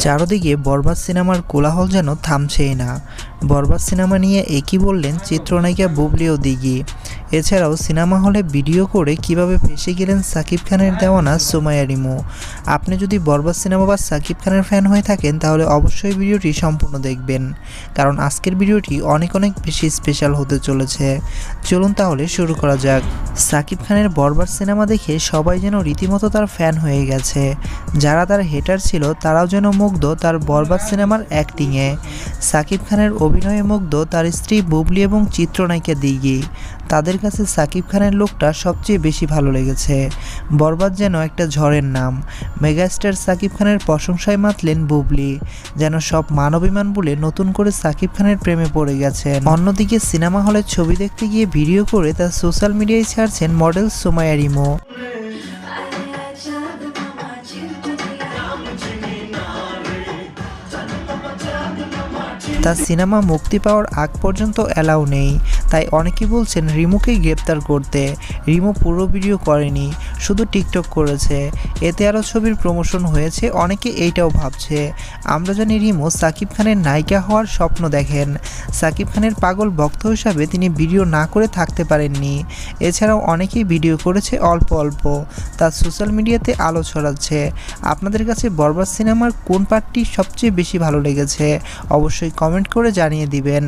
চারদিকে বরবাদ সিনেমার কোলাহল যেন থামছেই না। বরবাদ সিনেমা নিয়ে একই বললেন চিত্রনায়িকা বুবলিও দিঘি এছাড়াও সিনেমা হলে ভিডিও করে কীভাবে ফেসে গেলেন সাকিব খানের দেওয়ানা সুমাইয়া রিমু। আপনি যদি বরবাদ সিনেমা বা সাকিব খানের ফ্যান হয়ে থাকেন, তাহলে অবশ্যই ভিডিওটি সম্পূর্ণ দেখবেন। কারণ আজকের ভিডিওটি অনেক অনেক বেশি স্পেশাল হতে চলেছে। চলুন তাহলে শুরু করা যাক। সাকিব খানের বরবাদ সিনেমা দেখে সবাই যেন রীতিমতো তার ফ্যান হয়ে গেছে। যারা তার হেটার ছিল, তারাও যেন মুগ্ধ তার বরবাদ সিনেমার অ্যাক্টিংয়ে সাকিব খানের অভিনয়ে মুগ্ধ তার স্ত্রী বুবলি এবং চিত্রনায়িকা দিঘি। তাদের কাছে সাকিব খানের লোকটা সবচেয়ে বেশি ভালো লেগেছে। বরবাদ যেন একটা ঝড়ের নাম। মেগাস্টার সাকিব খানের প্রশংসায় মাতলেন বুবলি, যেন সব মানবিমান বলে নতুন করে সাকিব খানের প্রেমে পড়ে গেছেন। অন্যদিকে সিনেমা হলে ছবি দেখতে গিয়ে ভিডিও করে তার সোশ্যাল মিডিয়ায় ছাড়ছেন মডেল সোমায়া রিমো। তার সিনেমা মুক্তি পাওয়ার আগ পর্যন্ত অ্যালাউ নেই। তাই অনেকেই বলছেন রিমুকেই গ্রেপ্তার করতে। রিমু পুরো ভিডিও করেনি, শুধু টিকটক করেছে। এতে আরও ছবির প্রমোশন হয়েছে, অনেকে এইটাও ভাবছে। আমরা জানি রিমু সাকিব খানের নায়িকা হওয়ার স্বপ্ন দেখেন। সাকিব খানের পাগল ভক্ত হিসাবে তিনি ভিডিও না করে থাকতে পারেননি। এছাড়াও অনেকেই ভিডিও করেছে অল্প অল্প। তার সোশ্যাল মিডিয়াতে আলো ছড়াচ্ছে। আপনাদের কাছে বরবাদ সিনেমার কোন পার্টটি সবচেয়ে বেশি ভালো লেগেছে? অবশ্যই কমেন্ট করে জানিয়ে দিবেন।